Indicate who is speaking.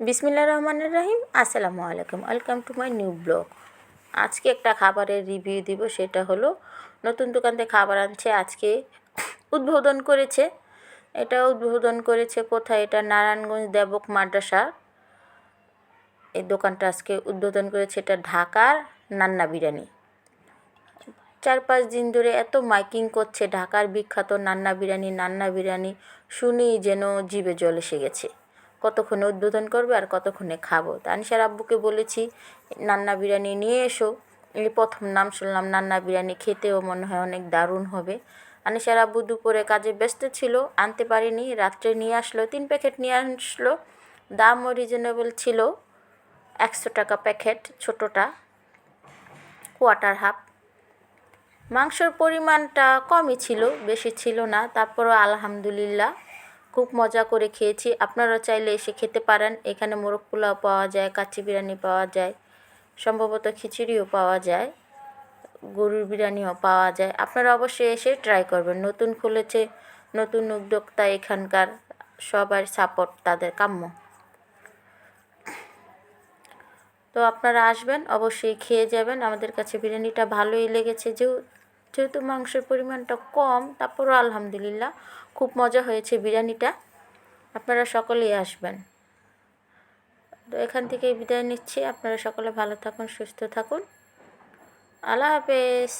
Speaker 1: বিসমিল্লা রহমানুর রাহিম, আসসালামু আলাইকুম। Welcome to my new blog আজকে একটা খাবারের রিভিউ দিব, সেটা হলো নতুন দোকান থেকে খাবার আনছে, আজকে উদ্বোধন করেছে। এটা উদ্বোধন করেছে কোথায়? এটা নারায়ণগঞ্জ দেবক মাদ্রাসা। এই দোকানটা আজকে উদ্বোধন করেছে, এটা ঢাকার নান্না বিরিয়ানি। চার পাঁচ দিন ধরে এত মাইকিং করছে ঢাকার বিখ্যাত নান্না বিরিয়ানি নান্না বিরিয়ানি, শুনেই যেন জিভে জল এসে গেছে। কতক্ষণে উদ্বোধন করবে আর কতক্ষণে খাব? তা আনিসার আব্বুকে বলেছি, নান্না বিরিয়ানি নিয়ে এসো। এই প্রথম নাম শুনলাম, নান্না বিরিয়ানি খেতেও মনে হয় অনেক দারুণ হবে। আনিসার আব্বু দুপুরে কাজে ব্যস্ত ছিল, আনতে পারিনি, রাত্রে নিয়ে আসলো, তিন প্যাকেট নিয়ে আসলো। দামও রিজনেবল ছিল, একশো টাকা প্যাকেট, ছোটোটা কোয়াটার হাফ মাংসর পরিমাণটা কমই ছিল, বেশি ছিল না। তারপরও আলহামদুলিল্লাহ খুব মজা করে খেয়েছি। আপনারা চাইলে এসে খেতে পারেন। এখানে মোরগ পোলাও পাওয়া যায়, কাচ্চি বিরিয়ানি পাওয়া যায়, সম্ভবত খিচুড়িও পাওয়া যায়, গরুর বিরিয়ানিও পাওয়া যায়। আপনারা অবশ্যই এসে ট্রাই করবেন। নতুন খুলেছে, নতুন উদ্যোক্তা এখানকার, সবার সাপোর্ট তাদের কাম্য। তো আপনারা আসবেন, অবশ্যই খেয়ে যাবেন। আমাদের কাছে বিরিয়ানিটা ভালোই লেগেছে যেহেতু যেহেতু মাংসের পরিমাণটা কম, তারপরও আলহামদুলিল্লাহ খুব মজা হয়েছে বিরিয়ানিটা। আপনারা সকলেই আসবেন। তো এখান থেকে বিদায় নিচ্ছি। আপনারা সকলে ভালো থাকুন, সুস্থ থাকুন। আল্লাহ হাফেজ।